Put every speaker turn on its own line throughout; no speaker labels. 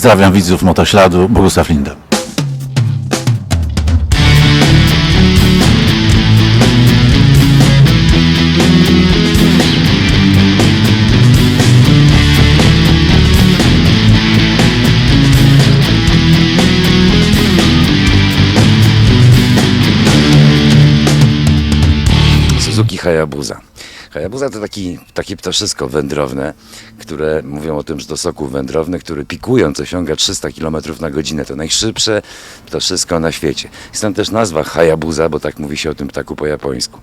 Pozdrawiam widzów Motośladu, Bogusław Linda.
Suzuki Hayabusa. Hayabusa to taki, takie ptaszysko wędrowne, które mówią o tym, że to soków wędrowny, który pikując osiąga 300 km na godzinę. To najszybsze ptaszysko na świecie. Stąd też nazwa Hayabusa, bo tak mówi się o tym ptaku po japońsku.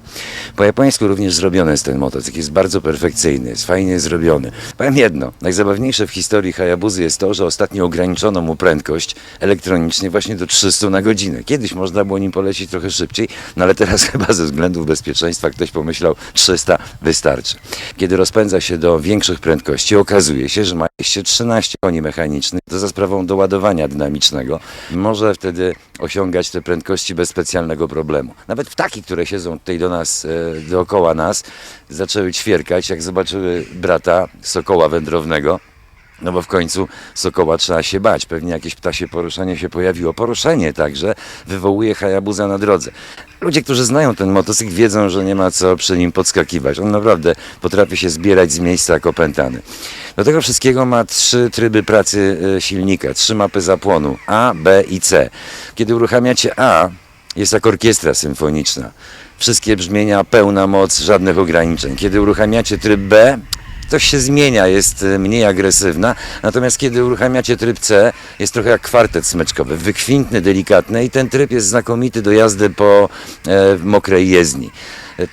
Po japońsku również zrobiony jest ten motocykl. Jest bardzo perfekcyjny, jest fajnie zrobiony. Powiem jedno, najzabawniejsze w historii Hayabusy jest to, że ostatnio ograniczono mu prędkość elektronicznie właśnie do 300 na godzinę. Kiedyś można było nim polecieć trochę szybciej, no ale teraz chyba ze względów bezpieczeństwa ktoś pomyślał 300 wystarczy. Kiedy rozpędza się do większych prędkości, okazuje się, że ma jeszcze 13 koni mechanicznych, to za sprawą doładowania dynamicznego może wtedy osiągać te prędkości bez specjalnego problemu. Nawet ptaki, które siedzą tutaj do nas, e, dookoła nas, zaczęły ćwierkać, jak zobaczyły brata sokoła wędrownego, no bo w końcu sokoła trzeba się bać. Pewnie jakieś ptasie poruszenie się pojawiło. Poruszenie także wywołuje Hayabusa na drodze. Ludzie, którzy znają ten motocykl, wiedzą, że nie ma co przy nim podskakiwać. On naprawdę potrafi się zbierać z miejsca jak opętany. Do tego wszystkiego ma trzy tryby pracy e, silnika, trzy mapy zapłonu A, B i C. Kiedy uruchamiacie A, jest jak orkiestra symfoniczna. Wszystkie brzmienia, pełna moc, żadnych ograniczeń. Kiedy uruchamiacie tryb B, coś się zmienia, jest e, mniej agresywna, natomiast kiedy uruchamiacie tryb C, jest trochę jak kwartet smyczkowy, wykwintny, delikatny i ten tryb jest znakomity do jazdy po e, mokrej jezdni.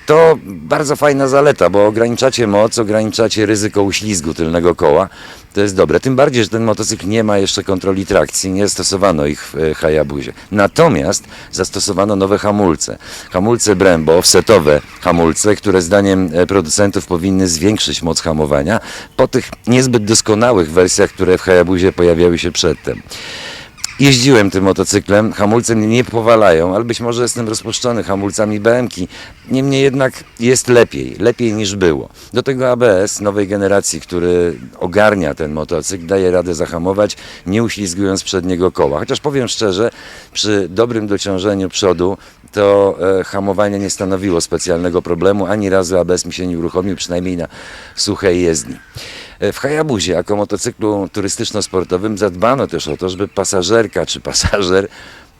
To bardzo fajna zaleta, bo ograniczacie moc, ograniczacie ryzyko uślizgu tylnego koła. To jest dobre. Tym bardziej, że ten motocykl nie ma jeszcze kontroli trakcji, nie stosowano ich w e, Hayabusie. Natomiast zastosowano nowe hamulce. Hamulce Brembo, offsetowe hamulce, które zdaniem e, producentów powinny zwiększyć moc hamowania po tych niezbyt doskonałych wersjach, które w Hayabusie pojawiały się przedtem. Jeździłem tym motocyklem, hamulce mnie nie powalają, ale być może jestem rozpuszczony hamulcami BMki. Niemniej jednak jest lepiej, lepiej niż było. Do tego ABS nowej generacji, który ogarnia ten motocykl, daje radę zahamować, nie uślizgując przedniego koła. Chociaż powiem szczerze, przy dobrym dociążeniu przodu to e, hamowanie nie stanowiło specjalnego problemu. Ani razu ABS mi się nie uruchomił, przynajmniej na suchej jezdni. E, W Hayabusie jako motocyklu turystyczno-sportowym zadbano też o to, żeby pasażerka czy pasażer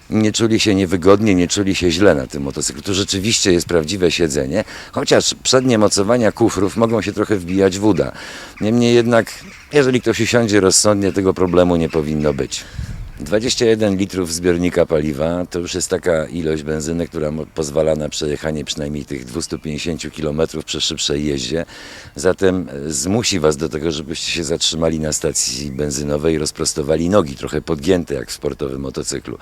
nie czuli się niewygodnie, nie czuli się źle na tym motocyklu. Tu rzeczywiście jest prawdziwe siedzenie, chociaż przednie mocowania kufrów mogą się trochę wbijać w uda. Niemniej jednak, jeżeli ktoś usiądzie rozsądnie, tego problemu nie powinno być. 21 litrów zbiornika paliwa to już jest taka ilość benzyny, która pozwala na przejechanie przynajmniej tych 250 km przy szybszej jeździe. Zatem e, zmusi Was do tego, żebyście się zatrzymali na stacji benzynowej i rozprostowali nogi, trochę podgięte jak w sportowym motocyklu.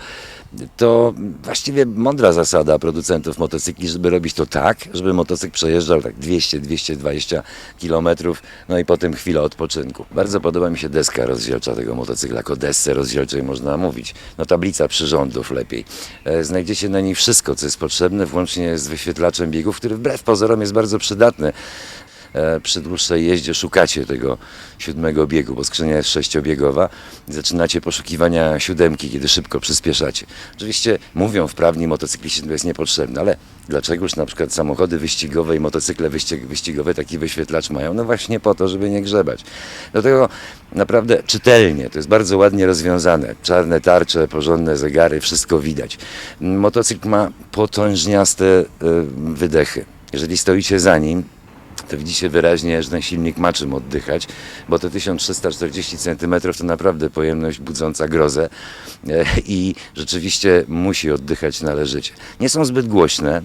To właściwie mądra zasada producentów motocykli, żeby robić to tak, żeby motocykl przejeżdżał tak 200-220 km, no i potem chwila odpoczynku. Bardzo podoba mi się deska rozdzielcza tego motocykla. Jako desce rozdzielczej można mówić. No tablica przyrządów lepiej. E, Znajdziecie na niej wszystko, co jest potrzebne, włącznie z wyświetlaczem biegów, który wbrew pozorom jest bardzo przydatny przy dłuższej jeździe szukacie tego siódmego biegu, bo skrzynia jest sześciobiegowa i zaczynacie poszukiwania siódemki, kiedy szybko przyspieszacie. Oczywiście mówią wprawni motocykliści, to jest niepotrzebne, ale dlaczegoż na przykład samochody wyścigowe i motocykle wyścig, wyścigowe taki wyświetlacz mają? No właśnie po to, żeby nie grzebać. Do tego naprawdę czytelnie, to jest bardzo ładnie rozwiązane. Czarne tarcze, porządne zegary, wszystko widać. Motocykl ma potężniaste e, wydechy. Jeżeli stoicie za nim, to widzicie wyraźnie, że ten silnik ma czym oddychać, bo te 1340 cm to naprawdę pojemność budząca grozę e, i rzeczywiście musi oddychać należycie. Nie są zbyt głośne,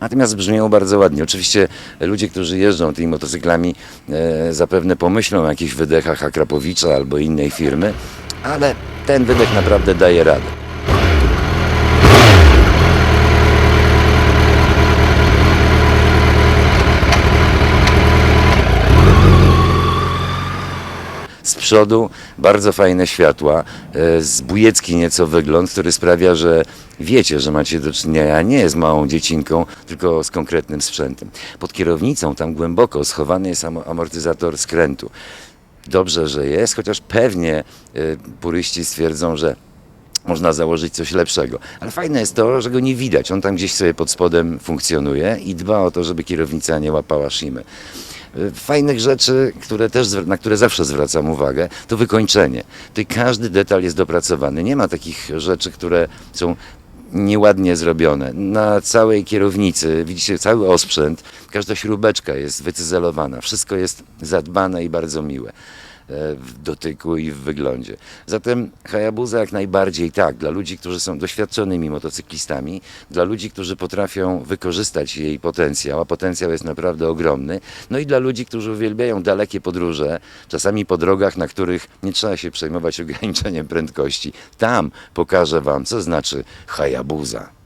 natomiast brzmią bardzo ładnie. Oczywiście ludzie, którzy jeżdżą tymi motocyklami e, zapewne pomyślą o jakichś wydechach Akrapowicza albo innej firmy, ale ten wydech naprawdę daje radę. Z przodu bardzo fajne światła, e, zbójecki nieco wygląd, który sprawia, że wiecie, że macie do czynienia nie z małą dziecinką, tylko z konkretnym sprzętem. Pod kierownicą, tam głęboko schowany jest amo- amortyzator skrętu. dobrze, że jest, chociaż pewnie y, puryści stwierdzą, że można założyć coś lepszego. Ale fajne jest to, że go nie widać. On tam gdzieś sobie pod spodem funkcjonuje i dba o to, żeby kierownica nie łapała szymy. Y, Fajnych rzeczy, które też, na które zawsze zwracam uwagę, to wykończenie. Tutaj każdy detal jest dopracowany. Nie ma takich rzeczy, które są nieładnie zrobione. Na całej kierownicy widzicie cały osprzęt, każda śrubeczka jest wycyzelowana, wszystko jest zadbane i bardzo miłe w dotyku i w wyglądzie. Zatem Hayabusa jak najbardziej tak, dla ludzi, którzy są doświadczonymi motocyklistami, dla ludzi, którzy potrafią wykorzystać jej potencjał, a potencjał jest naprawdę ogromny, no i dla ludzi, którzy uwielbiają dalekie podróże, czasami po drogach, na których nie trzeba się przejmować ograniczeniem prędkości. Tam pokażę Wam, co znaczy Hayabusa.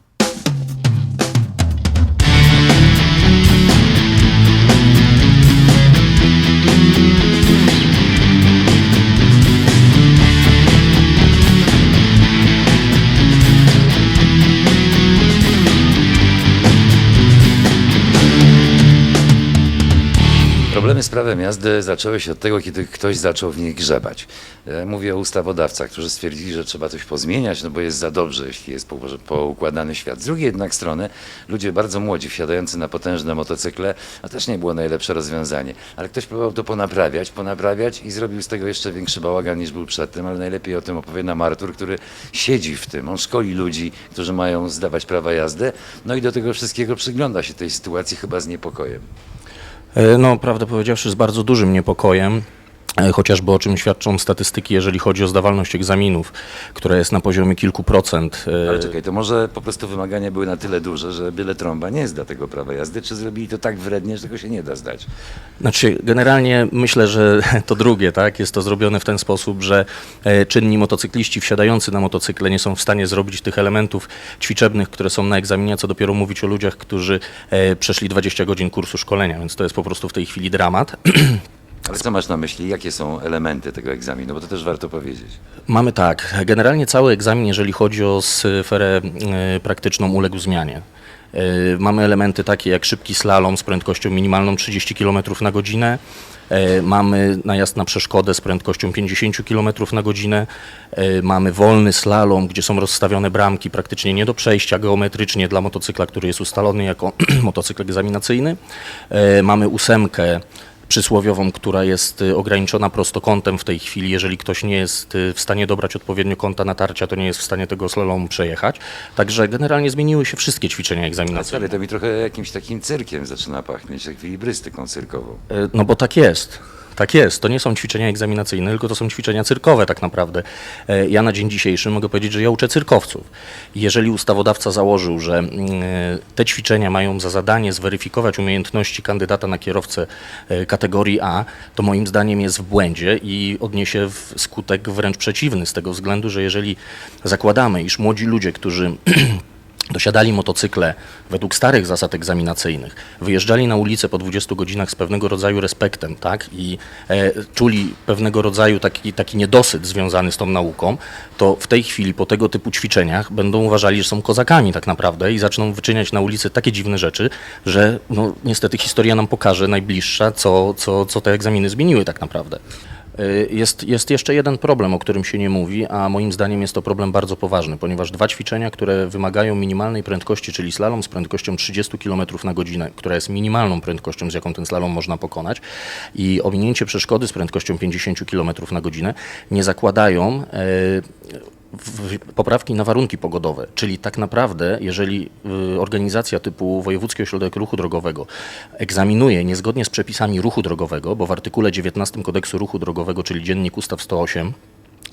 Problemy z prawem jazdy zaczęły się od tego, kiedy ktoś zaczął w niej grzebać. E, Mówię o ustawodawcach, którzy stwierdzili, że trzeba coś pozmieniać, no bo jest za dobrze, jeśli jest po- poukładany świat. Z drugiej jednak strony ludzie bardzo młodzi, wsiadający na potężne motocykle, a też nie było najlepsze rozwiązanie. Ale ktoś próbował to ponaprawiać, ponaprawiać i zrobił z tego jeszcze większy bałagan niż był przedtem, ale najlepiej o tym opowie nam Artur, który siedzi w tym. On szkoli ludzi, którzy mają zdawać prawa jazdy, no i do tego wszystkiego przygląda się tej sytuacji chyba z niepokojem.
E, No, prawdę powiedziawszy, z bardzo dużym niepokojem. E, Chociażby o czym świadczą statystyki, jeżeli chodzi o zdawalność egzaminów, która jest na poziomie kilku procent. e,
Ale czekaj, to może po prostu wymagania były na tyle duże, że byle trąba nie zda tego prawa jazdy, czy zrobili to tak wrednie, że tego się nie da zdać?
Znaczy, generalnie myślę, że to drugie, tak? Jest to zrobione w ten sposób, że e, czynni motocykliści wsiadający na motocykle nie są w stanie zrobić tych elementów ćwiczebnych, które są na egzaminie, co dopiero mówić o ludziach, którzy przeszli 20 godzin kursu szkolenia, więc to jest po prostu w tej chwili dramat.
Ale co masz na myśli? Jakie są elementy tego egzaminu? Bo to też warto powiedzieć.
Mamy tak. Generalnie cały egzamin, jeżeli chodzi o sferę e, praktyczną, uległ zmianie. E, Mamy elementy takie jak szybki slalom z prędkością minimalną 30 km na godzinę. E, Mamy najazd na przeszkodę z prędkością 50 km na godzinę. Mamy wolny slalom, gdzie są rozstawione bramki praktycznie nie do przejścia geometrycznie dla motocykla, który jest ustalony jako motocykl egzaminacyjny. Mamy ósemkę przysłowiową, która jest y, ograniczona prostokątem w tej chwili. Jeżeli ktoś nie jest y, w stanie dobrać odpowiednio kąta natarcia, to nie jest w stanie tego slalomu przejechać. Także generalnie zmieniły się wszystkie ćwiczenia
Ale
egzaminacyjne.
to mi trochę jakimś takim cyrkiem zaczyna pachnieć, jak ekwilibrystyką cyrkową.
Y, No bo tak jest. Tak jest. To nie są ćwiczenia egzaminacyjne, tylko to są ćwiczenia cyrkowe tak naprawdę. E, Ja na dzień dzisiejszy mogę powiedzieć, że ja uczę cyrkowców. Jeżeli ustawodawca założył, że mm, te ćwiczenia mają za zadanie zweryfikować umiejętności kandydata na kierowcę e, kategorii A, to moim zdaniem jest w błędzie i odniesie skutek wręcz przeciwny z tego względu, że jeżeli zakładamy, iż młodzi ludzie, którzy dosiadali motocykle według starych zasad egzaminacyjnych, wyjeżdżali na ulicę po 20 godzinach z pewnego rodzaju respektem, tak, i e, czuli pewnego rodzaju taki, taki niedosyt związany z tą nauką, to w tej chwili po tego typu ćwiczeniach będą uważali, że są kozakami tak naprawdę i zaczną wyczyniać na ulicy takie dziwne rzeczy, że no, niestety historia nam pokaże najbliższa, co, co, co te egzaminy zmieniły tak naprawdę. Y, Jest, jest jeszcze jeden problem, o którym się nie mówi, a moim zdaniem jest to problem bardzo poważny, ponieważ dwa ćwiczenia, które wymagają minimalnej prędkości, czyli slalom z prędkością 30 km na godzinę, która jest minimalną prędkością, z jaką ten slalom można pokonać, i ominięcie przeszkody z prędkością 50 km na godzinę, nie zakładają w- poprawki na warunki pogodowe, czyli tak naprawdę, jeżeli y, organizacja typu Wojewódzki Ośrodek Ruchu Drogowego egzaminuje niezgodnie z przepisami ruchu drogowego, bo w artykule 19 Kodeksu Ruchu Drogowego, czyli Dziennik Ustaw 108,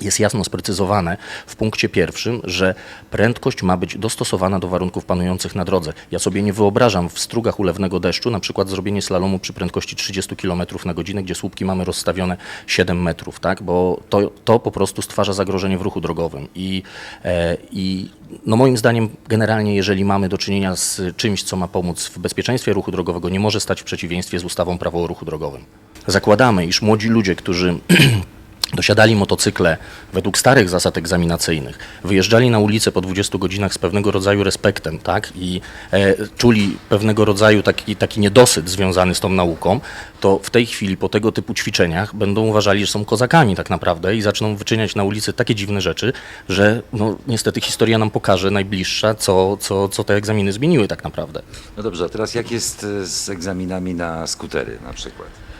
jest jasno sprecyzowane w punkcie pierwszym, że prędkość ma być dostosowana do warunków panujących na drodze. Ja sobie nie wyobrażam w strugach ulewnego deszczu na przykład zrobienie slalomu przy prędkości 30 km na godzinę, gdzie słupki mamy rozstawione 7 metrów, tak? bo to, to po prostu stwarza zagrożenie w ruchu drogowym. I, e, i no moim zdaniem generalnie jeżeli mamy do czynienia z czymś, co ma pomóc w bezpieczeństwie ruchu drogowego, nie może stać w przeciwieństwie z ustawą prawo o ruchu drogowym. Zakładamy, iż młodzi ludzie, którzy dosiadali motocykle według starych zasad egzaminacyjnych, wyjeżdżali na ulicę po 20 godzinach z pewnego rodzaju respektem, tak, i e, czuli pewnego rodzaju taki, taki niedosyt związany z tą nauką, to w tej chwili po tego typu ćwiczeniach będą uważali, że są kozakami tak naprawdę i zaczną wyczyniać na ulicy takie dziwne rzeczy, że no, niestety historia nam pokaże najbliższa, co, co, co te egzaminy zmieniły tak naprawdę.
No dobrze, a teraz jak jest z egzaminami na skutery na przykład?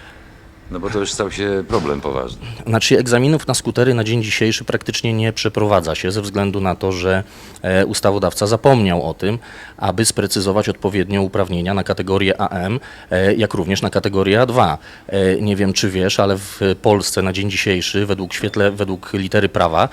No bo to już stał się problem poważny.
Znaczy egzaminów na skutery na dzień dzisiejszy praktycznie nie przeprowadza się ze względu na to, że e, ustawodawca zapomniał o tym, aby sprecyzować odpowiednio uprawnienia na kategorię AM, e, jak również na kategorię A2. E, nie wiem czy wiesz, ale w Polsce na dzień dzisiejszy według świetle, według litery prawa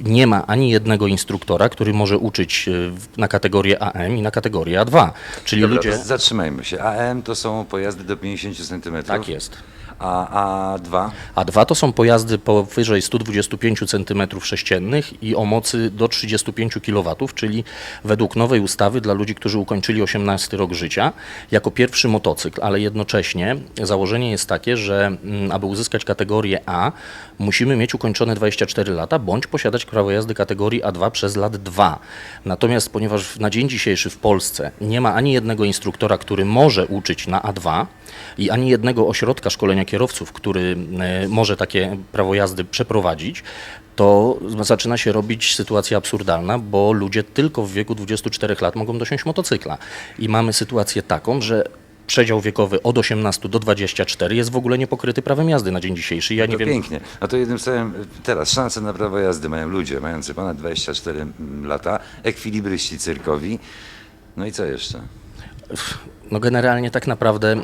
nie ma ani jednego instruktora, który może uczyć na kategorię AM i na kategorię A2. Czyli
Dobra,
ludzie...
zatrzymajmy się. AM to są pojazdy do 50 cm.
Tak jest.
A A2?
A dwa to są pojazdy powyżej 125 cm3 i o mocy do 35 kW, czyli według nowej ustawy dla ludzi, którzy ukończyli 18 rok życia, jako pierwszy motocykl, ale jednocześnie założenie jest takie, że mm, aby uzyskać kategorię A, musimy mieć ukończone 24 lata bądź posiadać prawo jazdy kategorii A2 przez lat 2. Natomiast ponieważ na dzień dzisiejszy w Polsce nie ma ani jednego instruktora, który może uczyć na A2 i ani jednego ośrodka szkolenia kierowców, który e, może takie prawo jazdy przeprowadzić, to zaczyna się robić sytuacja absurdalna, bo ludzie tylko w wieku 24 lat mogą dosiąść motocykla. I mamy sytuację taką, że przedział wiekowy od 18 do 24 jest w ogóle niepokryty prawem jazdy na dzień dzisiejszy. Ja nie
to
wiem,
pięknie. No to jednym słowem, teraz szanse na prawo jazdy mają ludzie mający ponad 24 lata, ekwilibryści cyrkowi. No i co jeszcze?
no generalnie tak naprawdę e,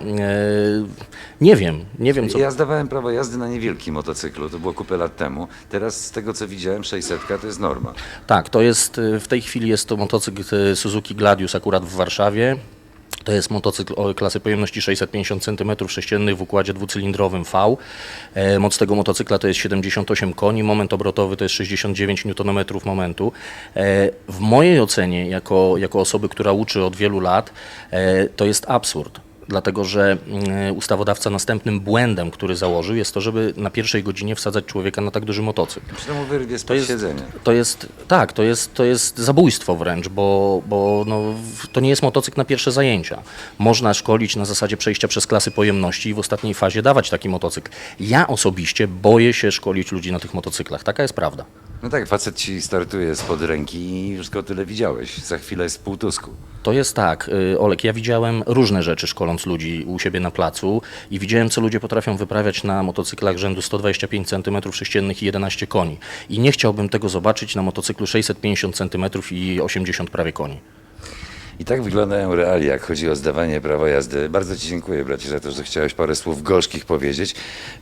nie wiem, nie wiem co...
Ja zdawałem prawo jazdy na niewielkim motocyklu, to było kupę lat temu. Teraz z tego co widziałem, 600 to jest norma.
Tak, to jest, y, w tej chwili jest to motocykl y, Suzuki Gladius akurat w Warszawie. To jest motocykl klasy pojemności 650 cm3 w układzie dwucylindrowym V. E, Moc tego motocykla to jest 78 koni, moment obrotowy to jest 69 Nm momentu. E, W mojej ocenie, jako, jako osoby, która uczy od wielu lat, e, to jest absurd. Dlatego, że mm, ustawodawca następnym błędem, który założył, jest to, żeby na pierwszej godzinie wsadzać człowieka na tak duży motocykl.
To mu wyrwie
To jest, to jest, tak, to jest, to jest zabójstwo wręcz, bo, bo no, to nie jest motocykl na pierwsze zajęcia. Można szkolić na zasadzie przejścia przez klasy pojemności i w ostatniej fazie dawać taki motocykl. Ja osobiście boję się szkolić ludzi na tych motocyklach, taka jest prawda.
No tak, facet ci startuje spod ręki i już tyle widziałeś. Za chwilę jest w półtusku.
To jest tak, y, Olek, ja widziałem różne rzeczy szkoląc ludzi u siebie na placu i widziałem, co ludzie potrafią wyprawiać na motocyklach rzędu 125 cm3 i 11 koni. I nie chciałbym tego zobaczyć na motocyklu 650 cm i 80 prawie koni.
I tak wyglądają realia, jak chodzi o zdawanie prawa jazdy. Bardzo Ci dziękuję, bracie, za to, że chciałeś parę słów gorzkich powiedzieć.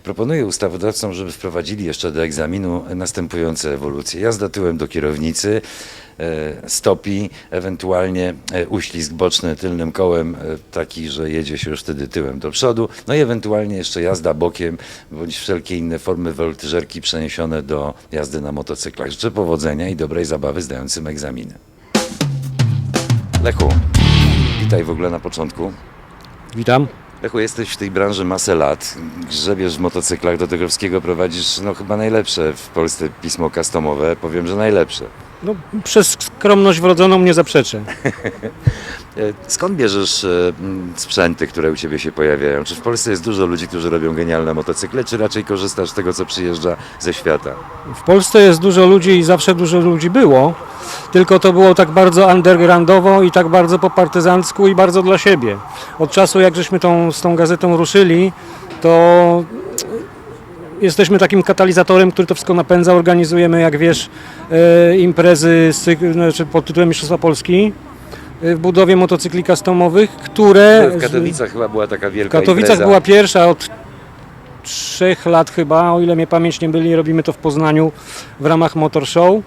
Proponuję ustawodawcom, żeby wprowadzili jeszcze do egzaminu następujące ewolucje. Jazda tyłem do kierownicy, e, stopi, ewentualnie e, uślizg boczny tylnym kołem, e, taki, że jedzie się już wtedy tyłem do przodu, no i ewentualnie jeszcze jazda bokiem, bądź wszelkie inne formy woltyżerki przeniesione do jazdy na motocyklach. Życzę powodzenia i dobrej zabawy zdającym egzaminy. Lechu, witaj w ogóle na początku.
Witam.
Lechu, jesteś w tej branży masę lat, grzebiesz w motocyklach, do tego wszystkiego prowadzisz no chyba najlepsze w Polsce pismo customowe, powiem, że najlepsze.
No, przez skromność wrodzoną nie zaprzeczę.
E, Skąd bierzesz e, sprzęty, które u Ciebie się pojawiają? Czy w Polsce jest dużo ludzi, którzy robią genialne motocykle, czy raczej korzystasz z tego, co przyjeżdża ze świata?
W Polsce jest dużo ludzi i zawsze dużo ludzi było, tylko to było tak bardzo undergroundowo i tak bardzo po partyzancku i bardzo dla siebie. Od czasu jak żeśmy tą, z tą gazetą ruszyli, to jesteśmy takim katalizatorem, który to wszystko napędza. Organizujemy, jak wiesz, e, imprezy z, znaczy pod tytułem Mistrzostwa Polski w budowie motocykli customowych, które...
W Katowicach chyba była taka
W
wielka
Katowicach
impreza.
była pierwsza od trzech lat chyba, o ile mnie pamięć nie byli, robimy to w Poznaniu w ramach Motor Show.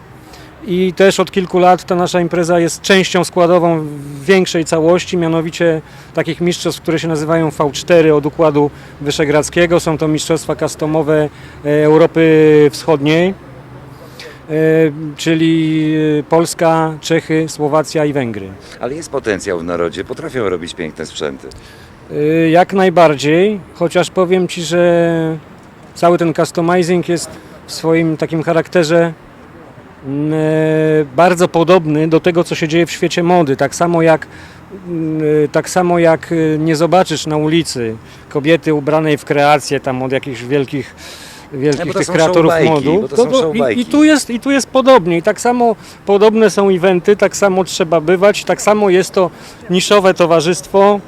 I też od kilku lat ta nasza impreza jest częścią składową w większej całości, mianowicie takich mistrzostw, które się nazywają V4 od Układu Wyszehradzkiego. Są to mistrzostwa customowe e, Europy Wschodniej, czyli e, Polska, Czechy, Słowacja i Węgry.
Ale jest potencjał w narodzie, potrafią robić piękne sprzęty.
Y, Jak najbardziej, chociaż powiem Ci, że cały ten customizing jest w swoim takim charakterze mm, e, bardzo podobny do tego, co się dzieje w świecie mody. Tak samo jak, mm, e, tak samo jak e, nie zobaczysz na ulicy kobiety ubranej w kreację tam od jakichś wielkich wielkich
to
tych kreatorów modu.
to są
i,
showbajki.
I tu jest i tu jest podobnie. I tak samo podobne są eventy, tak samo trzeba bywać, tak samo jest to niszowe towarzystwo.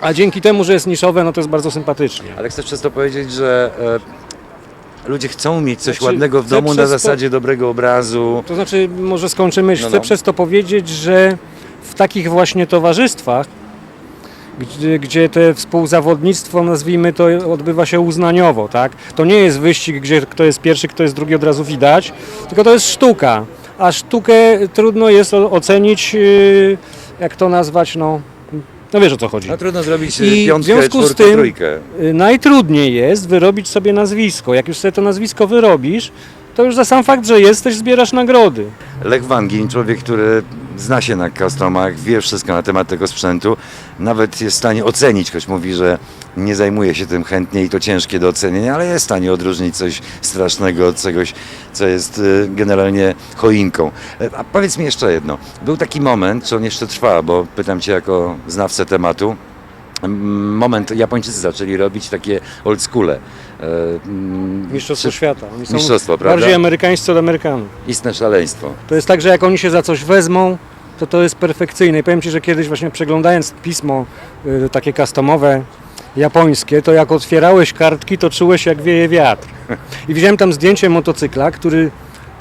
A dzięki temu, że jest niszowe, no to jest bardzo sympatycznie.
Ale chcę przez to powiedzieć, że e, ludzie chcą mieć coś
Znaczy,
ładnego w domu na
to-
zasadzie dobrego obrazu.
To znaczy, może skończę myśl.
No,
Chcę
no.
przez to powiedzieć, że w takich właśnie towarzystwach, gdzie, gdzie te współzawodnictwo, nazwijmy to, odbywa się uznaniowo, tak? To nie jest wyścig, gdzie kto jest pierwszy, kto jest drugi od razu widać, tylko to jest sztuka. A sztukę trudno jest ocenić, yy, jak to nazwać, no, no wiesz o co chodzi.
No trudno zrobić
I w
piątkę,
związku z tym-
trójkę.
Y, Najtrudniej jest wyrobić sobie nazwisko. Jak już sobie to nazwisko wyrobisz, to już za sam fakt, że jesteś, zbierasz nagrody.
Lech Wangin, człowiek, który zna się na customach, wie wszystko na temat tego sprzętu, nawet jest w stanie ocenić, choć mówi, że nie zajmuje się tym chętnie i to ciężkie do ocenienia, ale jest w stanie odróżnić coś strasznego od czegoś, co jest y, generalnie choinką. E, A powiedz mi jeszcze jedno. Był taki moment, czy on jeszcze trwa, bo pytam Cię jako znawcę tematu, moment, Japończycy zaczęli robić takie old schoole. E,
Mistrzostwo
czy-
świata. Oni są
Mistrzostwo, prawda?
bardziej amerykańscy od Amerykanów.
Istne szaleństwo.
To jest tak, że jak oni się za coś wezmą, to to jest perfekcyjne. I powiem Ci, że kiedyś właśnie przeglądając pismo y, takie customowe japońskie, to jak otwierałeś kartki, to czułeś jak wieje wiatr. I widziałem tam zdjęcie motocykla, który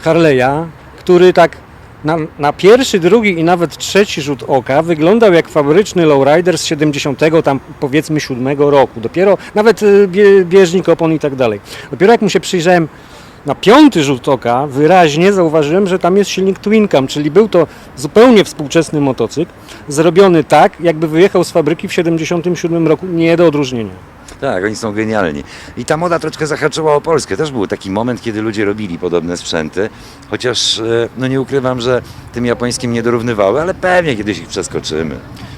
Harley'a, który tak na, na pierwszy, drugi i nawet trzeci rzut oka wyglądał jak fabryczny lowrider z 70 tam powiedzmy 7 roku. Dopiero nawet y, bie, bieżnik opon i tak dalej. Dopiero jak mu się przyjrzałem na piąty rzut oka wyraźnie zauważyłem, że tam jest silnik Twin Cam, czyli był to zupełnie współczesny motocykl, zrobiony tak, jakby wyjechał z fabryki w 77 roku, nie do odróżnienia.
Tak, oni są genialni. I ta moda troszkę zahaczyła o Polskę. Też był taki moment, kiedy ludzie robili podobne sprzęty, chociaż e, no nie ukrywam, że tym japońskim nie dorównywały, ale pewnie kiedyś ich przeskoczymy.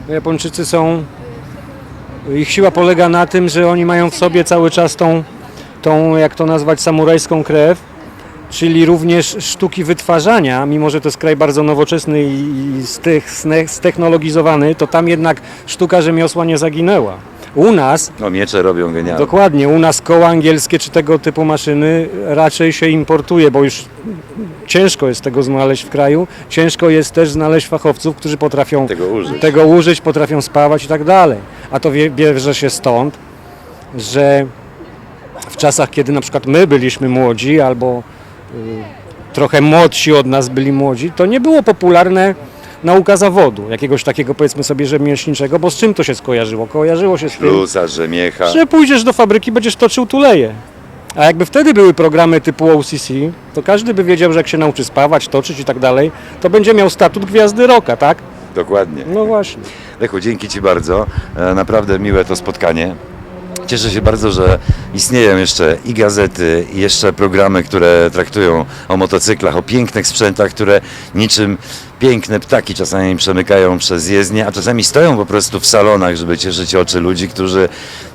No, Japończycy są, ich siła polega na tym, że oni mają w sobie cały czas tą, tą jak to nazwać, samurajską krew, czyli również sztuki wytwarzania, mimo że to jest kraj bardzo nowoczesny i stech- stechnologizowany, to tam jednak sztuka rzemiosła nie zaginęła. U nas
No miecze robią genialnie.
Dokładnie, u nas koła angielskie czy tego typu maszyny raczej się importuje, bo już ciężko jest tego znaleźć w kraju. Ciężko jest też znaleźć fachowców, którzy potrafią
Tego użyć.
tego użyć, potrafią spawać i tak dalej. A to wie- bierze się stąd, że w czasach, kiedy na przykład my byliśmy młodzi albo y, trochę młodsi od nas byli młodzi, to nie było popularne nauka zawodu, jakiegoś takiego powiedzmy sobie rzemieślniczego, bo z czym to się skojarzyło? Kojarzyło się z tym,
Plusa, rzemiecha.
że pójdziesz do fabryki, będziesz toczył tuleje. A jakby wtedy były programy typu OCC, to każdy by wiedział, że jak się nauczy spawać, toczyć i tak dalej, to będzie miał statut gwiazdy roka, tak?
Dokładnie.
No właśnie.
Lechu, dzięki Ci bardzo. E, Naprawdę miłe to spotkanie. Cieszę się bardzo, że istnieją jeszcze i gazety, i jeszcze programy, które traktują o motocyklach, o pięknych sprzętach, które niczym piękne ptaki czasami przemykają przez jezdnię, a czasami stoją po prostu w salonach, żeby cieszyć oczy ludzi, którzy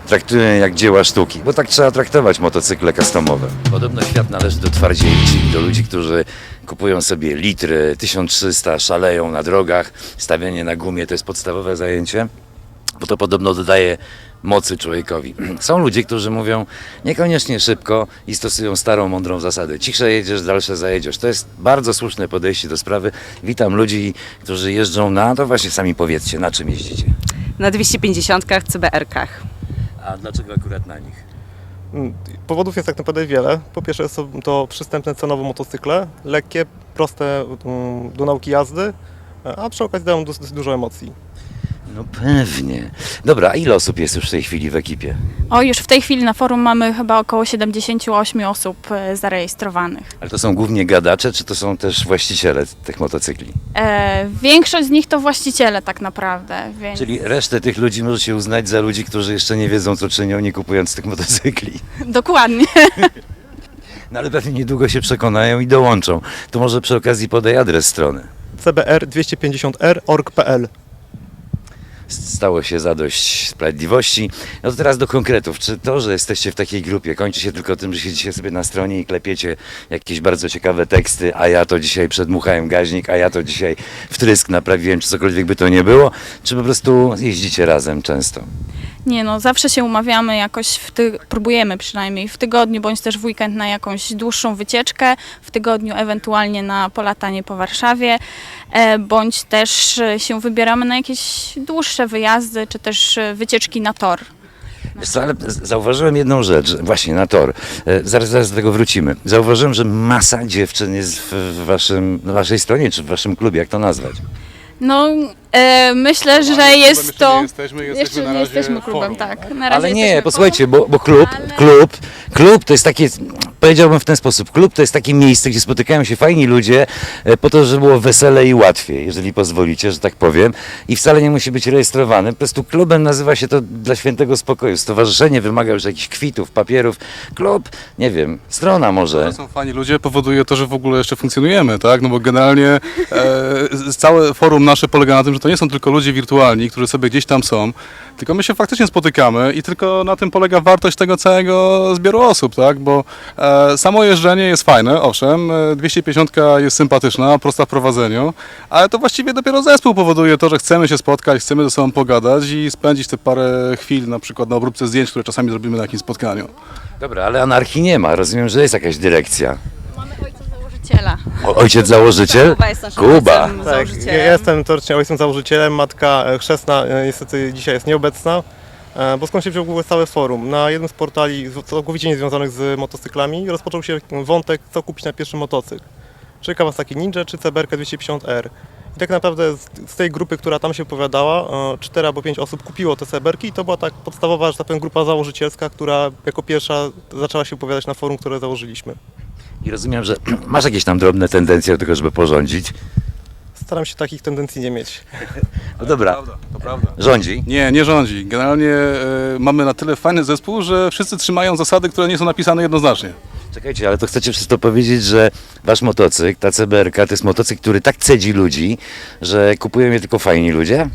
traktują jak dzieła sztuki, bo tak trzeba traktować motocykle customowe. Podobno świat należy do twardzieli, czyli do ludzi, którzy kupują sobie litry, 1300, szaleją na drogach, stawianie na gumie to jest podstawowe zajęcie bo to podobno dodaje mocy człowiekowi. Są ludzie, którzy mówią niekoniecznie szybko i stosują starą, mądrą zasadę. Cichsze jedziesz, dalsze zajedziesz. To jest bardzo słuszne podejście do sprawy. Witam ludzi, którzy jeżdżą na, to właśnie sami powiedzcie, na czym jeździcie.
Na 250 CBR-kach.
A dlaczego akurat na nich?
Mm, Powodów jest tak naprawdę wiele. Po pierwsze są to przystępne cenowo motocykle, lekkie, proste mm, do nauki jazdy, a przy okazji dają dosyć dużo emocji.
No pewnie. Dobra, a ile osób jest już w tej chwili w ekipie?
O, już w tej chwili na forum mamy chyba około 78 osób e, zarejestrowanych.
Ale to są głównie gadacze, czy to są też właściciele tych motocykli?
E, większość z nich to właściciele tak naprawdę, więc
Czyli resztę tych ludzi możecie uznać za ludzi, którzy jeszcze nie wiedzą, co czynią, nie kupując tych motocykli.
dokładnie.
No ale pewnie niedługo się przekonają i dołączą. To może przy okazji podaj adres strony.
CBR 250R.org.pl
stało się zadość sprawiedliwości. No to teraz do konkretów. Czy to, że jesteście w takiej grupie, kończy się tylko tym, że siedzicie sobie na stronie i klepiecie jakieś bardzo ciekawe teksty, a ja to dzisiaj przedmuchałem gaźnik, a ja to dzisiaj wtrysk naprawiłem, czy cokolwiek by to nie było, czy po prostu jeździcie razem często?
Nie no, zawsze się umawiamy jakoś, w ty- próbujemy przynajmniej w tygodniu, bądź też w weekend na jakąś dłuższą wycieczkę, w tygodniu ewentualnie na polatanie po Warszawie, e, bądź też e, się wybieramy na jakieś dłuższe wyjazdy, czy też e, wycieczki na tor.
Wiesz co, ale z- zauważyłem jedną rzecz, właśnie na tor. E, Zaraz, zaraz do tego wrócimy. Zauważyłem, że masa dziewczyn jest w, w waszym, na waszej stronie, czy w waszym klubie, jak to nazwać?
No, e, myślę, że jest
jeszcze
to...
Nie jesteśmy, jesteśmy
Jeszcze
na
nie jesteśmy klubem, tak. Na razie
Ale nie,
jesteśmy
posłuchajcie, bo, bo klub,
ale-
klub, klub to jest takie, powiedziałbym w ten sposób, klub to jest takie miejsce, gdzie spotykają się fajni ludzie e, po to, żeby było wesele i łatwiej, jeżeli pozwolicie, że tak powiem. I wcale nie musi być rejestrowany. Po prostu klubem nazywa się to dla świętego spokoju. Stowarzyszenie wymaga już jakichś kwitów, papierów. Klub, nie wiem, strona może.
To są fani ludzie, powoduje to, że w ogóle jeszcze funkcjonujemy, tak? No bo generalnie e, z- całe forum nasze polega na tym, że to nie są tylko ludzie wirtualni, którzy sobie gdzieś tam są, tylko my się faktycznie spotykamy i tylko na tym polega wartość tego całego zbioru osób, tak? Bo e, samo jeżdżenie jest fajne, owszem, e, 250 jest sympatyczna, prosta w prowadzeniu, ale to właściwie dopiero zespół powoduje to, że chcemy się spotkać, chcemy ze sobą pogadać i spędzić te parę chwil, na przykład na obróbce zdjęć, które czasami zrobimy na jakimś spotkaniu.
Dobra, ale anarchii nie ma. Rozumiem, że jest jakaś dyrekcja.
Założyciela.
O, ojciec założyciel?
Kuba jest naszym
Kuba.
ojcem
Tak,
założycielem.
ja jestem teoretycznie ojcem założycielem, matka e, chrzestna e, niestety dzisiaj jest nieobecna. E, Bo skąd się wziął w ogóle całe forum? Na jednym z portali z- całkowicie niezwiązanych z motocyklami rozpoczął się wątek, co kupić na pierwszy motocykl. Czy Kawasaki Ninja, czy CBRK 250R. I tak naprawdę z, z tej grupy, która tam się opowiadała, e, cztery albo pięć osób kupiło te CBRki i to była tak podstawowa, że tak powiem, grupa założycielska, która jako pierwsza zaczęła się opowiadać na forum, które założyliśmy.
I rozumiem, że masz jakieś tam drobne tendencje do tego, żeby porządzić.
Staram się takich tendencji nie mieć.
No dobra,
Prawda, to prawda.
rządzi.
Nie, nie rządzi. Generalnie e, mamy na tyle fajny zespół, że wszyscy trzymają zasady, które nie są napisane jednoznacznie.
Czekajcie, ale to chcecie przez to powiedzieć, że wasz motocykl, ta CBRK, to jest motocykl, który tak cedzi ludzi, że kupują je tylko fajni ludzie?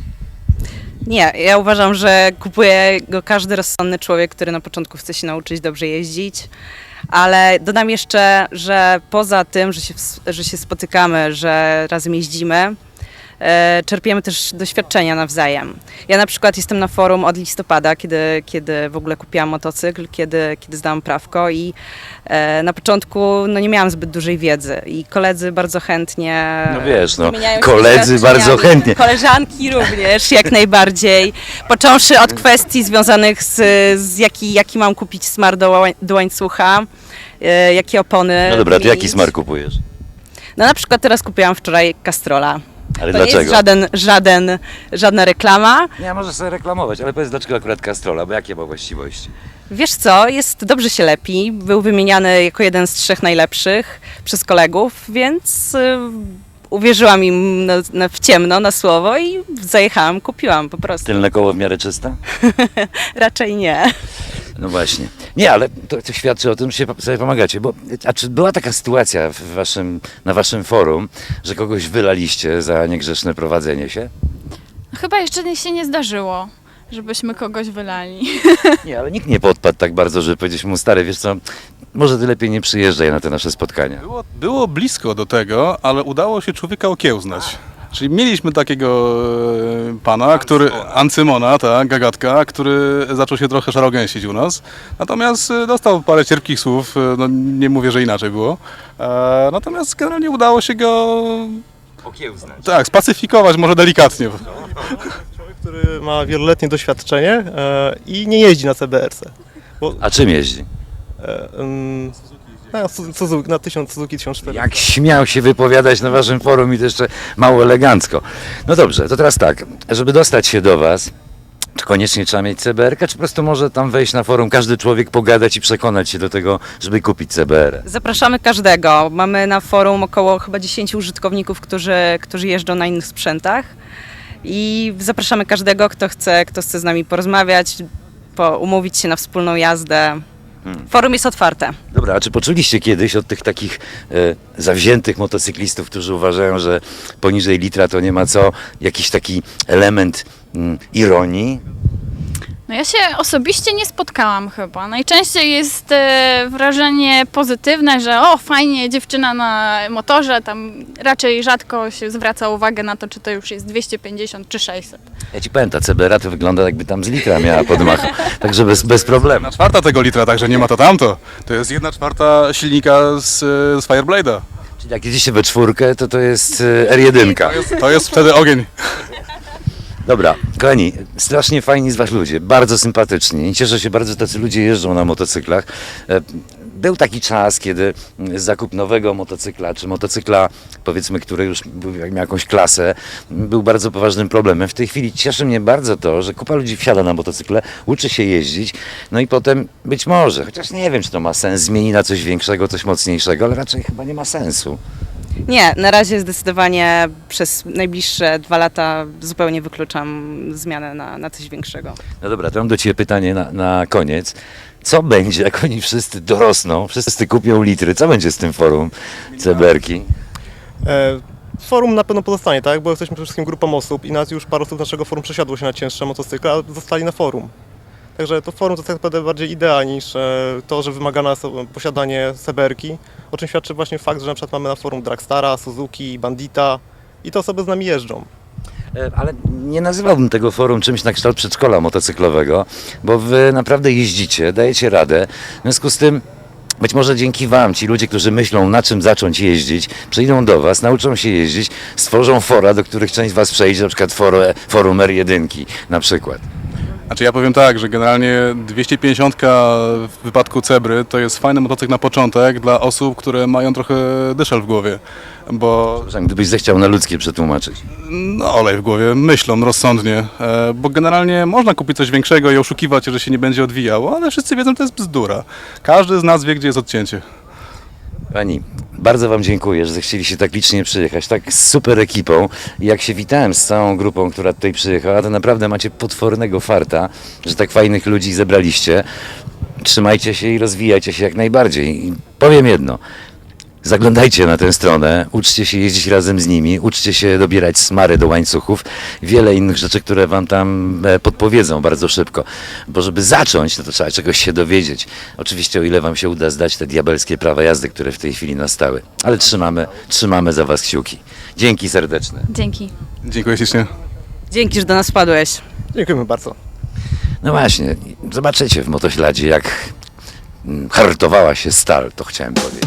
Nie, ja uważam, że kupuje go każdy rozsądny człowiek, który na początku chce się nauczyć dobrze jeździć. Ale dodam jeszcze, że poza tym, że się, że się spotykamy, że razem jeździmy, czerpiemy też doświadczenia nawzajem. Ja na przykład jestem na forum od listopada, kiedy, kiedy w ogóle kupiłam motocykl, kiedy, kiedy zdałam prawko i e, na początku no, nie miałam zbyt dużej wiedzy i koledzy bardzo chętnie
No wiesz, no, koledzy bardzo chętnie.
Koleżanki również, jak najbardziej. Począwszy od kwestii związanych z, z jaki, jaki mam kupić smar do, łań- do łańcucha, e, jakie opony
No dobra, to jaki smar kupujesz?
No na przykład teraz kupiłam wczoraj Castrola.
Ale
To nie jest
dlaczego?
żaden, żaden, żadna reklama.
Nie, może sobie reklamować, ale powiedz dlaczego akurat Castrola, bo jakie ma właściwości?
Wiesz co, jest dobrze się lepi. Był wymieniany jako jeden z trzech najlepszych przez kolegów, więc y, uwierzyłam im na, na, w ciemno na słowo i zajechałam, kupiłam po prostu.
Tylne koło w miarę czyste?
Raczej nie.
No właśnie. Nie, ale to, to świadczy o tym, że sobie pomagacie. Bo, a czy była taka sytuacja w waszym, na waszym forum, że kogoś wylaliście za niegrzeczne prowadzenie się?
Chyba jeszcze nie- się nie zdarzyło, żebyśmy kogoś wylali.
Nie, ale nikt nie podpadł tak bardzo, że powiedzieliśmy mu, stary, wiesz co, może ty lepiej nie przyjeżdżaj na te nasze spotkania.
Było, było blisko do tego, ale udało się człowieka okiełznać. Czyli mieliśmy takiego e, pana, który, Ancymona, tak, gagatka, który zaczął się trochę szarogęsić u nas. Natomiast e, dostał parę cierpkich słów, e, no nie mówię, że inaczej było. E, natomiast generalnie udało się go,
Okiełznać.
tak, spacyfikować może delikatnie.
Człowiek, który ma wieloletnie doświadczenie e, i nie jeździ na CBRC. Bo,
A czym jeździ?
e, mm, na, Su- Suzuki, na 1000 Suzuki 1400.
Jak śmiał się wypowiadać na waszym forum i to jeszcze mało elegancko. No dobrze, to teraz tak, żeby dostać się do was, czy koniecznie trzeba mieć CBR, czy po prostu może tam wejść na forum, każdy człowiek pogadać i przekonać się do tego, żeby kupić CBR?
Zapraszamy każdego. Mamy na forum około chyba 10 użytkowników, którzy, którzy jeżdżą na innych sprzętach. I zapraszamy każdego, kto chce, kto chce z nami porozmawiać, po, umówić się na wspólną jazdę. Forum jest otwarte.
Dobra, a czy poczuliście kiedyś od tych takich e, zawziętych motocyklistów, którzy uważają, że poniżej litra to nie ma co, jakiś taki element mm, ironii?
No ja się osobiście nie spotkałam chyba. Najczęściej jest e, wrażenie pozytywne, że o fajnie, dziewczyna na motorze, tam raczej rzadko się zwraca uwagę na to, czy to już jest 250 czy 600.
Ja ci powiem, ta CBR to wygląda jakby tam z litra miała podmachu, także bez, bez problemu.
Jedna czwarta tego litra, także nie ma to tamto. To jest jedna czwarta silnika z, z Fireblade'a.
Czyli jak jedziecie we czwórkę, to to jest e, R1.
To jest, to jest wtedy ogień.
Dobra, kochani, strasznie fajni z was ludzie, bardzo sympatyczni cieszę się bardzo, że tacy ludzie jeżdżą na motocyklach. E, Był taki czas, kiedy zakup nowego motocykla, czy motocykla, powiedzmy, który już miał jakąś klasę, był bardzo poważnym problemem. W tej chwili cieszy mnie bardzo to, że kupa ludzi wsiada na motocykle, uczy się jeździć, no i potem być może, chociaż nie wiem, czy to ma sens, zmieni na coś większego, coś mocniejszego, ale raczej chyba nie ma sensu.
Nie, na razie zdecydowanie przez najbliższe dwa lata zupełnie wykluczam zmianę na, na coś większego.
No dobra, to mam do Ciebie pytanie na, na koniec. Co będzie, jak oni wszyscy dorosną, wszyscy kupią litry? Co będzie z tym forum CBR-ki?
E, Forum na pewno pozostanie, tak? Bo jesteśmy przede wszystkim grupą osób i nas już parę osób z naszego forum przesiadło się na cięższe motocykle, a zostali na forum. Także to forum to tak naprawdę bardziej idea niż e, to, że wymagane jest posiadanie seberki, o czym świadczy właśnie fakt, że na przykład mamy na forum Dragstara, Suzuki, Bandita i te osoby z nami jeżdżą.
E, Ale nie nazywałbym tego forum czymś na kształt przedszkola motocyklowego, bo Wy naprawdę jeździcie, dajecie radę. W związku z tym być może dzięki Wam ci ludzie, którzy myślą na czym zacząć jeździć, przyjdą do Was, nauczą się jeździć, stworzą fora, do których część Was przejdzie, na przykład forum R1 na przykład.
Znaczy ja powiem tak, że generalnie 250 w wypadku Cebry to jest fajny motocykl na początek dla osób, które mają trochę dyszel w głowie. Bo
Przepraszam, Gdybyś zechciał na ludzkie przetłumaczyć.
no, olej w głowie, myślą rozsądnie, e, bo generalnie można kupić coś większego i oszukiwać, że się nie będzie odwijało, ale wszyscy wiedzą, że to jest bzdura. Każdy z nas wie, gdzie jest odcięcie.
Pani, bardzo Wam dziękuję, że zechcieli się tak licznie przyjechać, tak z super ekipą. Jak się witałem z całą grupą, która tutaj przyjechała, to naprawdę macie potwornego farta, że tak fajnych ludzi zebraliście. Trzymajcie się i rozwijajcie się jak najbardziej. I powiem jedno. Zaglądajcie na tę stronę, uczcie się jeździć razem z nimi, uczcie się dobierać smary do łańcuchów, wiele innych rzeczy, które wam tam e, podpowiedzą bardzo szybko. Bo żeby zacząć, no to trzeba czegoś się dowiedzieć. Oczywiście o ile wam się uda zdać te diabelskie prawa jazdy, które w tej chwili nastały. Ale trzymamy, trzymamy za was kciuki. Dzięki serdeczne.
Dzięki.
Dziękuję ślicznie.
Dzięki, że do nas wpadłeś.
Dziękujemy bardzo.
No właśnie, zobaczycie w motośladzie, jak mm, hartowała się stal, to chciałem powiedzieć.